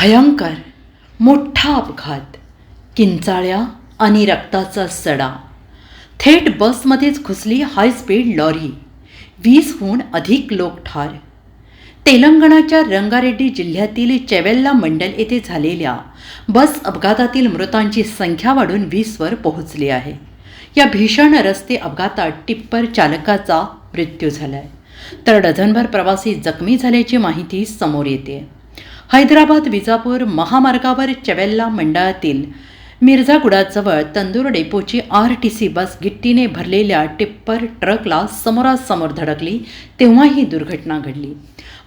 भयंकर मोठा अपघात. किंचाळ्या आणि रक्ताचा सडा. थेट बसमध्येच घुसली हायस्पीड लॉरी. वीसहून अधिक लोक ठार. तेलंगणाच्या रंगारेड्डी जिल्ह्यातील चेवेल्ला मंडल येथे झालेल्या बस अपघातातील मृतांची संख्या वाढून वीसवर पोहोचली आहे. या भीषण रस्ते अपघातात टिप्पर चालकाचा मृत्यू झाला आहे तर डझनभर प्रवासी जखमी झाल्याची माहिती समोर येते. हैदराबाद विजापूर महामार्गावर चवेल्ला मंडळातील मिर्झागुडाजवळ तंदूर डेपोची आर टी सी बस गिट्टीने भरलेल्या टिप्पर ट्रकला समोरासमोर धडकली तेव्हा ही दुर्घटना घडली.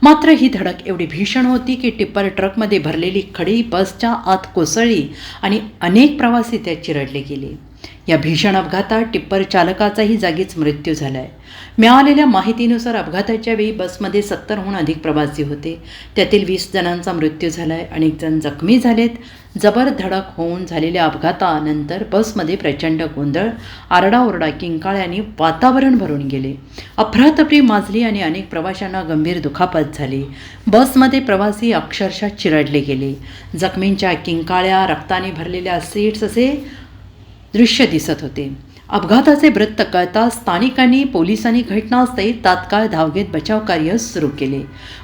मात्र ही धडक एवढी भीषण होती की टिप्पर ट्रकमध्ये भरलेली खडी बसच्या आत कोसळली आणि अनेक प्रवासी त्यात चिरडले गेले. या भीषण अपघातात टिप्पर चालकाचाही जागीच मृत्यू झाला आहे मिळालेल्या माहितीनुसार अपघाताच्या वेळी बसमध्ये सत्तरहून अधिक प्रवासी होते. त्यातील वीस जणांचा मृत्यू झाला आहे अनेक जण जखमी झालेत. जबर धडक होऊन झालेल्या अपघातानंतर बसमध्ये प्रचंड गोंधळ आरडाओरडा किंकाळ्याने वातावरण भरून गेले. अफरातफरी माजली आणि अनेक प्रवाशांना गंभीर दुखापत झाली. बसमध्ये प्रवासी अक्षरशः चिरडले गेले. जखमींच्या किंकाळ्या रक्ताने भरलेल्या सीट्स असे दृश्य दिसत होते. अपघाताचे वृत्त कळता स्थानिकांनी पोलिसांनी घटनास्थळी तात्काळ धाव घेत बचाव कार्य सुरू केले.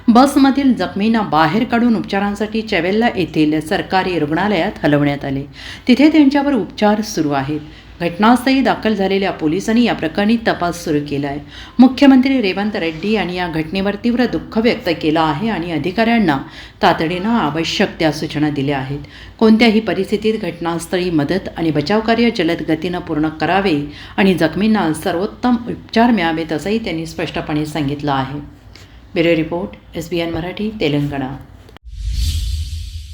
बसमधील जखमींना बाहेर काढून उपचारांसाठी चेवेल्ला येथील सरकारी रुग्णालयात हलवण्यात आले. तिथे त्यांच्यावर उपचार सुरू आहेत. घटनास्थळी दाखल झालेल्या पोलिसांनी या प्रकरणी तपास सुरू केला आहे मुख्यमंत्री रेवंत रेड्डी यांनी या घटनेवर तीव्र दुःख व्यक्त केलं आहे आणि अधिकाऱ्यांना तातडीनं आवश्यक त्या सूचना दिल्या आहेत. कोणत्याही परिस्थितीत घटनास्थळी मदत आणि बचावकार्य जलद गतीनं पूर्ण करावे आणि जखमींना सर्वोत्तम उपचार मिळावेत असंही त्यांनी स्पष्टपणे सांगितलं आहे. Bureau report S B N Marathi Telangana.